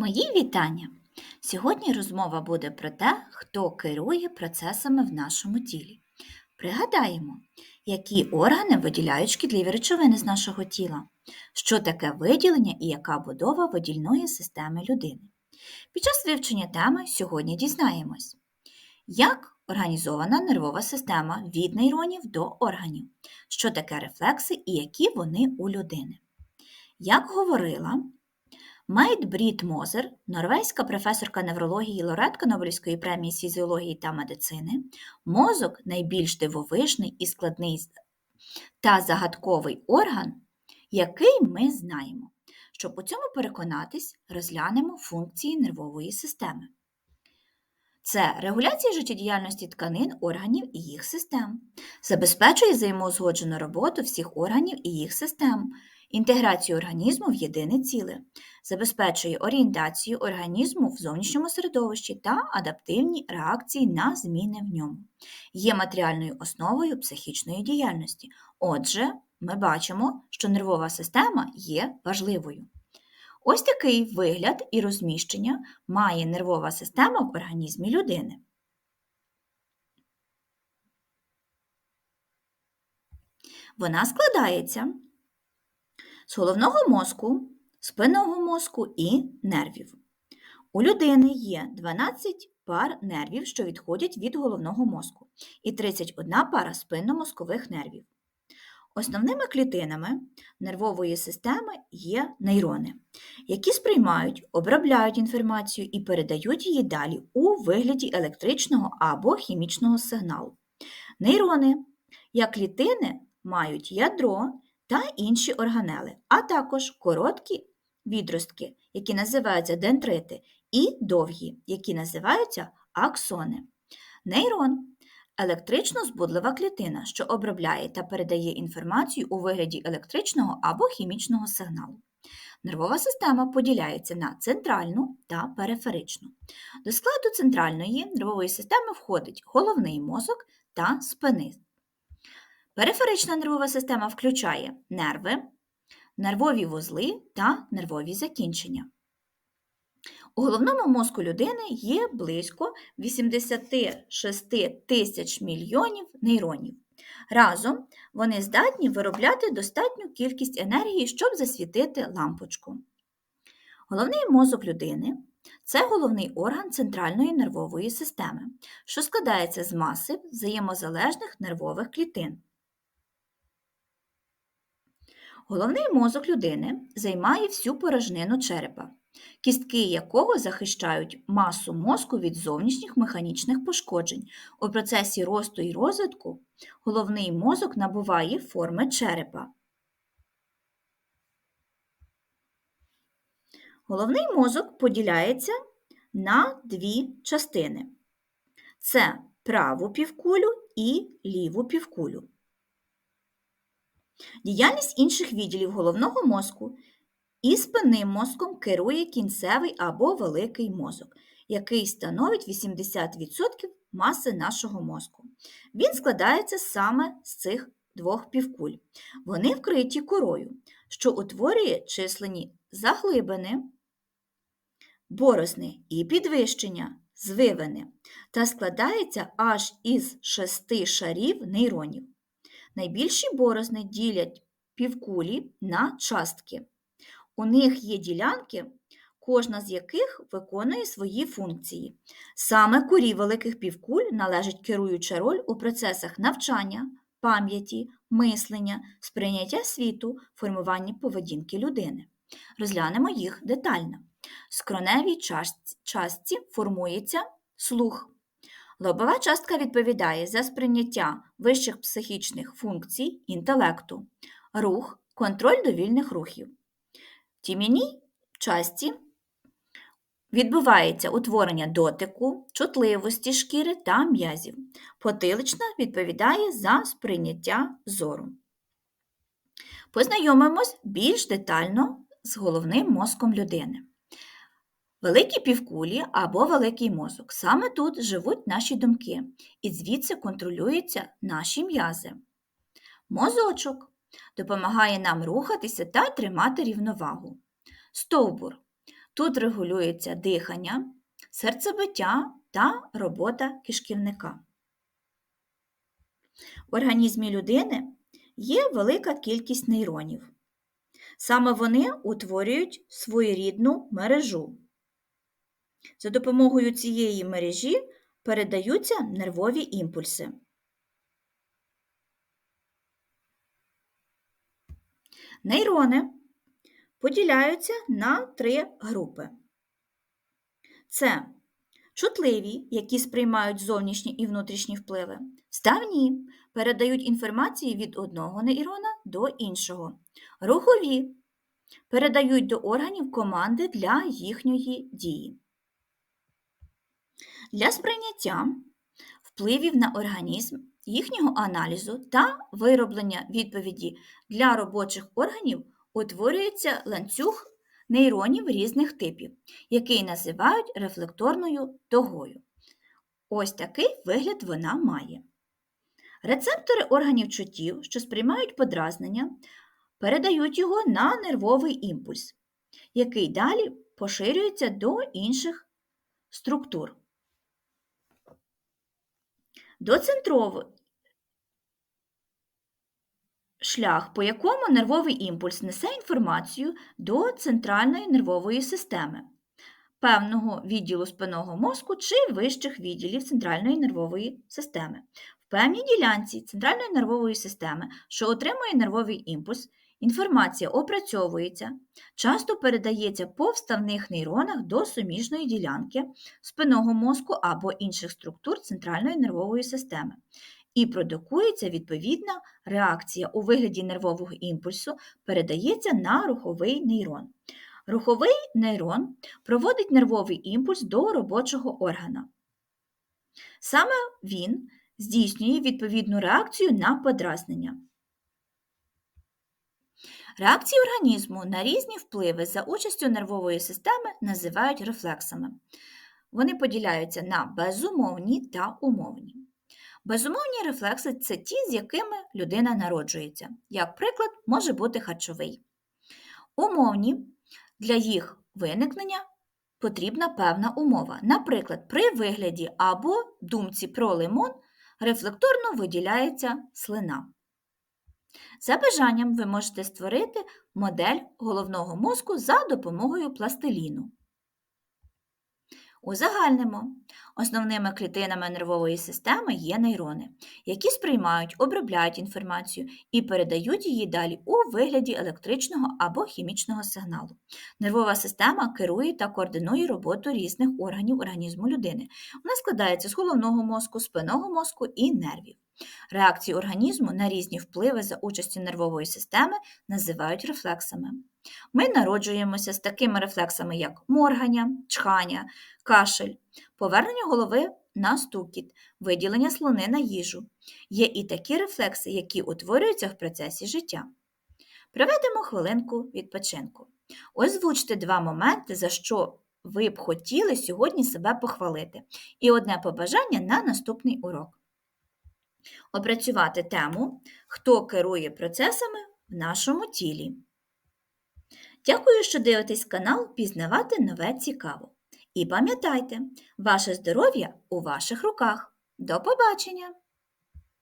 Мої вітання! Сьогодні розмова буде про те, хто керує процесами в нашому тілі. Пригадаємо, які органи виділяють шкідливі речовини з нашого тіла, що таке виділення і яка будова видільної системи людини. Під час вивчення теми сьогодні дізнаємось, як організована нервова система від нейронів до органів, що таке рефлекси і які вони у людини. Як говорила, Мейт Брід Мозер, норвезька професорка неврології лауреатка Нобелівської премії з фізіології та медицини, мозок найбільш дивовижний і складний та загадковий орган, який ми знаємо. Щоб у цьому переконатись, розглянемо функції нервової системи. Це регуляція життєдіяльності тканин, органів і їх систем, забезпечує взаємоузгоджену роботу всіх органів і їх систем, інтеграцію організму в єдине ціле, забезпечує орієнтацію організму в зовнішньому середовищі та адаптивні реакції на зміни в ньому, є матеріальною основою психічної діяльності. Отже, ми бачимо, що нервова система є важливою. Ось такий вигляд і розміщення має нервова система в організмі людини. Вона складається з головного мозку, спинного мозку і нервів. У людини є 12 пар нервів, що відходять від головного мозку, і 31 пара спинномозкових нервів. Основними клітинами нервової системи є нейрони, які сприймають, обробляють інформацію і передають її далі у вигляді електричного або хімічного сигналу. Нейрони, як клітини, мають ядро та інші органели, а також короткі відростки, які називаються дендрити, і довгі, які називаються аксони. Нейрон електрично збудлива клітина, що обробляє та передає інформацію у вигляді електричного або хімічного сигналу. Нервова система поділяється на центральну та периферичну. До складу центральної нервової системи входить головний мозок та спини. Периферична нервова система включає нерви, нервові вузли та нервові закінчення. У головному мозку людини є близько 86 тисяч мільйонів нейронів. Разом вони здатні виробляти достатню кількість енергії, щоб засвітити лампочку. Головний мозок людини це головний орган центральної нервової системи, що складається з маси взаємозалежних нервових клітин. Головний мозок людини займає всю порожнину черепа, кістки якого захищають масу мозку від зовнішніх механічних пошкоджень. У процесі росту і розвитку головний мозок набуває форми черепа. Головний мозок поділяється на дві частини: це праву півкулю і ліву півкулю. Діяльність інших відділів головного мозку і спинним мозком керує кінцевий або великий мозок, який становить 80% маси нашого мозку. Він складається саме з цих двох півкуль. Вони вкриті корою, що утворює численні заглибини, борозни і підвищення, звивини, та складається аж із шести шарів нейронів. Найбільші борозни ділять півкулі на частки. У них є ділянки, кожна з яких виконує свої функції. Саме корі великих півкуль належить керуюча роль у процесах навчання, пам'яті, мислення, сприйняття світу, формування поведінки людини. Розглянемо їх детально. В скроневій частці формується слух. Лобова частка відповідає за сприйняття вищих психічних функцій інтелекту, рух, контроль довільних рухів. В тім'яній частці відбувається утворення дотику, чутливості шкіри та м'язів. Потилична відповідає за сприйняття зору. Познайомимось більш детально з головним мозком людини. Великі півкулі або великий мозок. Саме тут живуть наші думки, і звідси контролюються наші м'язи. Мозочок допомагає нам рухатися та тримати рівновагу. Стовбур. Тут регулюється дихання, серцебиття та робота кишківника. В організмі людини є велика кількість нейронів. Саме вони утворюють своєрідну мережу. За допомогою цієї мережі передаються нервові імпульси. Нейрони поділяються на три групи. Це чутливі, які сприймають зовнішні і внутрішні впливи, ставні передають інформацію від одного нейрона до іншого, рухові передають до органів команди для їхньої дії. Для сприйняття впливів на організм, їхнього аналізу та вироблення відповіді для робочих органів утворюється ланцюг нейронів різних типів, який називають рефлекторною тогою. Ось такий вигляд вона має. Рецептори органів чуттів, що сприймають подразнення, передають його на нервовий імпульс, який далі поширюється до інших структур. Доцентровий шлях, по якому нервовий імпульс несе інформацію до центральної нервової системи, певного відділу спинного мозку чи вищих відділів центральної нервової системи. Певній ділянці центральної нервової системи, що отримує нервовий імпульс, інформація опрацьовується, часто передається по вставних нейронах до суміжної ділянки спинного мозку або інших структур центральної нервової системи. І продукується відповідна реакція у вигляді нервового імпульсу, передається на руховий нейрон. Руховий нейрон проводить нервовий імпульс до робочого органа. Саме він здійснює відповідну реакцію на подразнення. Реакції організму на різні впливи за участю нервової системи називають рефлексами. Вони поділяються на безумовні та умовні. Безумовні рефлекси це ті, з якими людина народжується. Як приклад, може бути харчовий. Умовні для їх виникнення потрібна певна умова. Наприклад, при вигляді або думці про лимон рефлекторно виділяється слина. За бажанням ви можете створити модель головного мозку за допомогою пластиліну. Узагальнимо, основними клітинами нервової системи є нейрони, які сприймають, обробляють інформацію і передають її далі у вигляді електричного або хімічного сигналу. Нервова система керує та координує роботу різних органів організму людини. Вона складається з головного мозку, спинного мозку і нервів. Реакції організму на різні впливи за участю нервової системи називають рефлексами. Ми народжуємося з такими рефлексами, як моргання, чхання, кашель, повернення голови на стукіт, виділення слони на їжу. Є і такі рефлекси, які утворюються в процесі життя. Проведемо хвилинку відпочинку. Озвучте два моменти, за що ви б хотіли сьогодні себе похвалити, і одне побажання на наступний урок. Опрацювати тему, хто керує процесами в нашому тілі. Дякую, що дивитесь канал Пізнавати нове цікаво. І пам'ятайте, ваше здоров'я у ваших руках. До побачення!